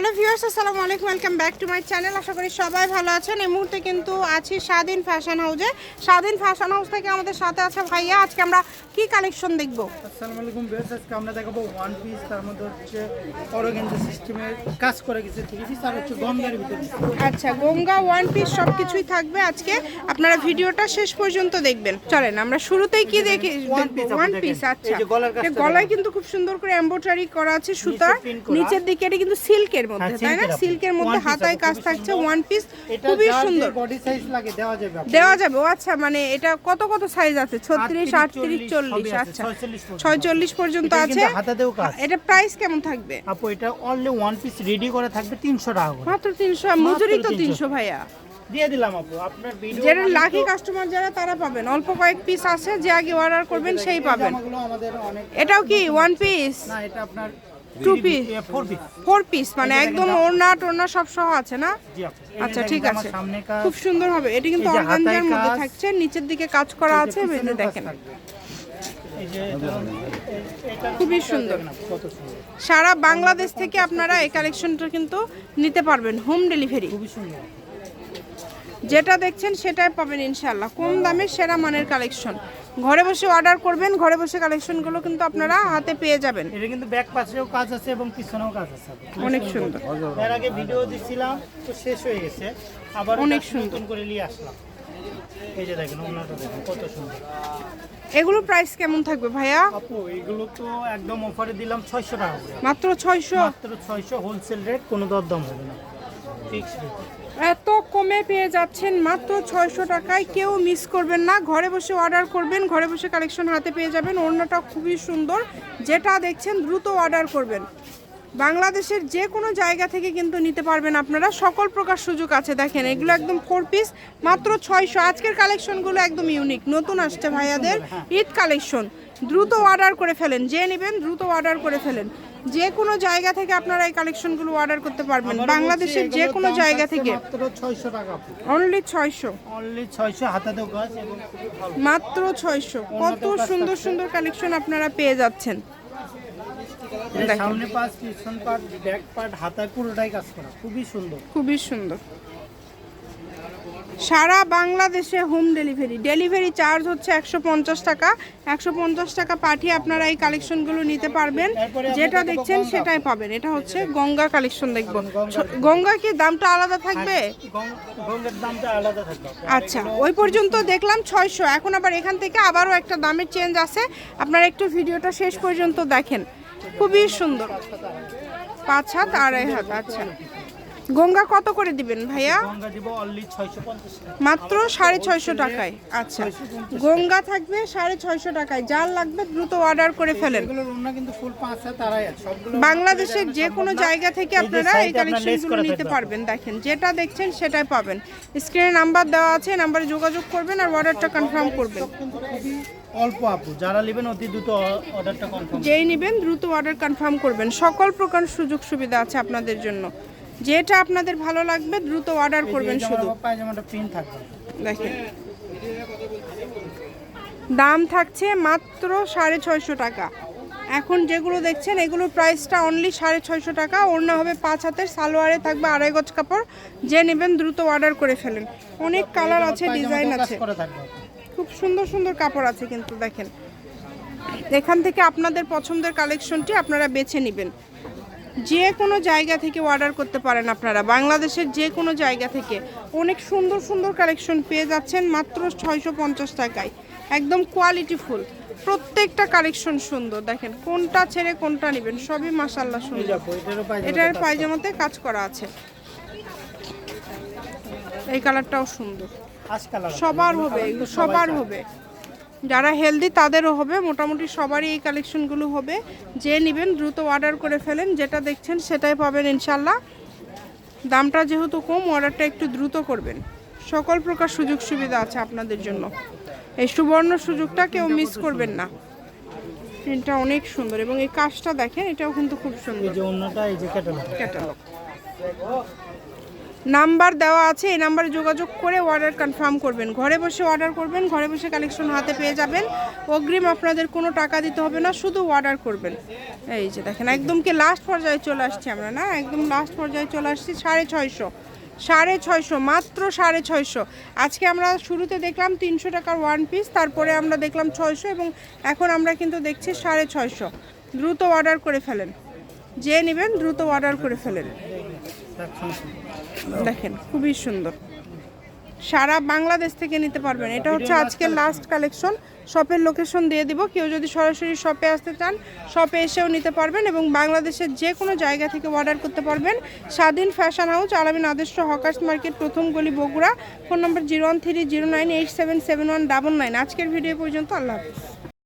Hello viewers আসসালামু আলাইকুম welcome back to my channel. আশা করি সবাই ভালো আছেন। এই মুহূর্তে কিন্তু আছি স্বাধীন ফ্যাশন হাউসে। স্বাধীন ফ্যাশন হাউস থেকে আমাদের সাথে আছে ভাইয়া। আজকে আমরা কি কালেকশন দেখব? আসসালামু আলাইকুম বেশ আজকে আমরা দেখাবো ওয়ান পিস তার মধ্যে হচ্ছে অরগেন্ডা সিস্টেমের কাজ করে গেছে থ্রি পিস আর হচ্ছে গঙ্গার ভিতরে আচ্ছা গঙ্গা ওয়ান পিস সব কিছুই থাকবে আজকে। আপনারা ভিডিওটা শেষ পর্যন্ত দেখবেন। চলেন আমরা শুরুতেই কি দেখি? ওয়ান পিস আচ্ছা। গলায় কিন্তু খুব সুন্দর করে এমব্রয়ডারি করা আছে সুতা। নিচের দিকে এটা কিন্তু সিল্কের মধ্যে হ্যাঁ, তাই না? সিল্কের মধ্যে হাতায় কাজ থাকছে ওয়ান পিস খুবই সুন্দর। বডি সাইজ লাগে দেওয়া যাবে দেওয়া যাবে ও আচ্ছা মানে এটা কত কত সাইজ আছে? ছত্রিশ 38, আটত্রিশ চল্লিশ সবই আছে, আচ্ছা। 46 পর্যন্ত। আছে। হাতাতেও কাজ। এটা প্রাইস কেমন থাকবে? আপু এটা অনলি ওয়ান পিস রেডি করে থাকবে তিনশো টাকা মাত্র তিনশো মজুরি তো 300 তিনশো। ভাইয়া। দিয়ে দিলাম আপু আপনার ভিডিও যারা লাকি কাস্টমার যারা তারা পাবেন। অল্প কয়েক পিস আছে যে আগে অর্ডার করবেন সেই পাবেন। এটাও কি ওয়ান পিস না এটা আপনার ফোর পিস ফোর পিস মানে একদম ওড়না টোড়না সব সহ আছে না? আচ্ছা ঠিক আছে। খুব সুন্দর হবে। এটা কিন্তু অর্গানজার মধ্যে থাকছে নিচের দিকে কাজ করা আছে বেঁধে দেখেন। যে এটা খুবই সুন্দর। সুন্দর। সারা বাংলাদেশ থেকে আপনারা এই কালেকশনটা কিন্তু নিতে পারবেন হোম ডেলিভারি খুবই সুন্দর। যেটা দেখছেন সেটাই পাবেন ইনশাল্লাহ কম দামে সেরা মানের কালেকশন ঘরে বসে অর্ডার করবেন ঘরে বসে কালেকশনগুলো কিন্তু আপনারা হাতে পেয়ে যাবেন। এটা কিন্তু ব্যাক পাশেও কাজ আছে এবং পিছনেও কাজ আছে। অনেক সুন্দর। এর আগে ভিডিও দিছিলাম তো শেষ হয়ে গেছে। আবার অনেক সুন্দর। করে নিয়ে আসলাম। এই যে দেখেন ওনাটা দেখেন কত সুন্দর। এগুলো প্রাইস কেমন থাকবে ভাইয়া? আপু এগুলো তো একদম অফারে দিলাম ছয়শো টাকা মাত্র ছয়শো? মাত্র ছয়শো হোলসেল রেট কোনো দরদাম হবে না। এত কমে পেয়ে যাচ্ছেন মাত্র ছয়শো টাকায়। কেউ মিস করবেন না। ঘরে বসে অর্ডার করবেন, ঘরে বসে কালেকশন হাতে পেয়ে যাবেন। ওড়নাটা খুবই সুন্দর। যেটা দেখছেন দ্রুত অর্ডার করবেন। বাংলাদেশের যে কোনো জায়গা থেকে কিন্তু নিতে পারবেন আপনারা। সকল প্রকার সুযোগ আছে, দেখেন। এগুলো একদম ফোর পিস মাত্র ছয়শো। আজকের কালেকশনগুলো একদম ইউনিক নতুন আসছে ভাইয়াদের। ঈদ কালেকশন দ্রুত অর্ডার করে ফেলেন। যে নেবেন, দ্রুত অর্ডার করে ফেলেন। যে কোনো জায়গা থেকে আপনারা এই কালেকশনগুলো অর্ডার করতে পারবেন। বাংলাদেশের যে কোনো জায়গা থেকে। মাত্র ছয়শো টাকা অনলি ছয়শো। অনলি মাত্র ছয়শো। কত সুন্দর সুন্দর কালেকশন আপনারা পেয়ে যাচ্ছেন। এর সামনে পার্ট পিছন পার্ট ব্যাক পার্ট হাতায় পুরোটাই কাজ করা। খুবই সুন্দর। খুবই সুন্দর। সারা বাংলাদেশে হোম ডেলিভারি ডেলিভারি চার্জ হচ্ছে একশো পঞ্চাশ টাকা। একশো পঞ্চাশ টাকা পাঠিয়ে আপনারা এই কালেকশনগুলো নিতে পারবেন। যেটা দেখছেন সেটাই পাবেন। এটা হচ্ছে গঙ্গা কালেকশন দেখব। গঙ্গা। কি থাকবে? দামটা আলাদা থাকবে। আচ্ছা ওই পর্যন্ত দেখলাম ছয়শো। এখন আবার এখান থেকে আবারও একটা দামের চেঞ্জ আছে। আপনারা একটু ভিডিওটা শেষ পর্যন্ত দেখেন। খুবই সুন্দর। পাঁচ হাত আড়াই হাত আচ্ছা। গঙ্গা কত করে দিবেন ভাইয়া? টাকা। মাত্র সাড়ে ছয়শো টাকায়। আচ্ছা গঙ্গা থাকবে সাড়ে ছয়শো টাকায়। যার লাগবে দ্রুত অর্ডার করে ফেলেন। বাংলাদেশের যে কোনো জায়গা থেকে আপনারা এই কালেকশনগুলো নিতে পারবেন। দেখেন যেটা দেখছেন সেটাই পাবেন। স্ক্রিনে নাম্বার দেওয়া আছে নাম্বারে যোগাযোগ করবেন আর অর্ডারটা কনফার্ম করবেন। অল্প আপু যারা নেবেন অতি দ্রুত অর্ডারটা কনফার্ম যেই নেবেন দ্রুত অর্ডার কনফার্ম করবেন। সকল প্রকার সুযোগ সুবিধা আছে আপনাদের জন্য। যেটা আপনাদের ভালো লাগবে দ্রুত অর্ডার করবেন শুধু। পায়জামাটা প্রিন্ট থাকবে। দেখেন। দাম থাকছে মাত্র সাড়ে ছয়শো টাকা। এখন যেগুলো দেখছেন এগুলোর প্রাইসটা অনলি সাড়ে ছয়শো টাকা। ওড়না হবে পাঁচ হাতের সালোয়ারে থাকবে আড়াই গজ কাপড়। যে নেবেন দ্রুত অর্ডার করে ফেলেন। অনেক কালার আছে ডিজাইন আছে। খুব সুন্দর সুন্দর কাপড় আছে কিন্তু দেখেন। এখান থেকে আপনাদের পছন্দের কালেকশনটি আপনারা বেছে নেবেন। যে কোনো জায়গা থেকে অর্ডার করতে পারেন আপনারা। বাংলাদেশের যে কোনো জায়গা থেকে। অনেক সুন্দর সুন্দর কালেকশন পেয়ে যাচ্ছেন মাত্র ছয়শো পঞ্চাশ টাকায়। একদম কোয়ালিটি ফুল প্রত্যেকটা কালেকশন সুন্দর। দেখেন কোনটা ছেড়ে কোনটা নেবেন সবই মাসাল্লাহ সুন্দর। এটার পায়জামাতে কাজ করা আছে। এই কালারটাও সুন্দর। সবার হবে সবার হবে। যারা হেলদি তাদেরও হবে। মোটামুটি সবারই এই কালেকশনগুলো হবে। যে নেবেন দ্রুত অর্ডার করে ফেলেন। যেটা দেখছেন সেটাই পাবেন ইনশাল্লাহ দামটা যেহেতু কম অর্ডারটা একটু দ্রুত করবেন। সকল প্রকার সুযোগ সুবিধা আছে আপনাদের জন্য। এই সুবর্ণ সুযোগটা কেউ মিস করবেন না। প্রিন্টটা অনেক সুন্দর এবং এই কাজটা দেখেন এটাও কিন্তু খুব সুন্দর। ক্যাটালগ নাম্বার দেওয়া আছে, এই নাম্বারে যোগাযোগ করে অর্ডার কনফার্ম করবেন। ঘরে বসে অর্ডার করবেন, ঘরে বসে কালেকশন হাতে পেয়ে যাবেন। অগ্রিম আপনাদের কোনো টাকা দিতে হবে না, শুধু অর্ডার করবেন। এই যে দেখেন, একদম কি লাস্ট পর্যায়ে চলে আসছি আমরা, না? একদম লাস্ট পর্যায়ে চলে আসছি, সাড়ে ছয়শো। সাড়ে ছয়শো, মাত্র সাড়ে ছয়শো। আজকে আমরা শুরুতে দেখলাম তিনশো টাকার ওয়ান পিস তারপরে আমরা দেখলাম ছয়শো এবং এখন আমরা কিন্তু দেখছি সাড়ে ছয়শো। দ্রুত অর্ডার করে ফেলেন। যে নেবেন, দ্রুত অর্ডার করে ফেলেন। দেখেন খুবই সুন্দর। সারা বাংলাদেশ থেকে নিতে পারবেন। এটা হচ্ছে আজকের লাস্ট কালেকশন শপের লোকেশন দিয়ে দিব। কেউ যদি সরাসরি শপে আসতে চান শপে এসেও নিতে পারবেন এবং বাংলাদেশের যে কোনো জায়গা থেকে অর্ডার করতে পারবেন। স্বাধীন ফ্যাশন হাউস আলামিন আদর্শ হকার্স মার্কেট প্রথম গলি Bogura. Phone number zero one three zero nine eight seven seven one double nine আজকের ভিডিও পর্যন্ত। আল্লাহ হাফিজ।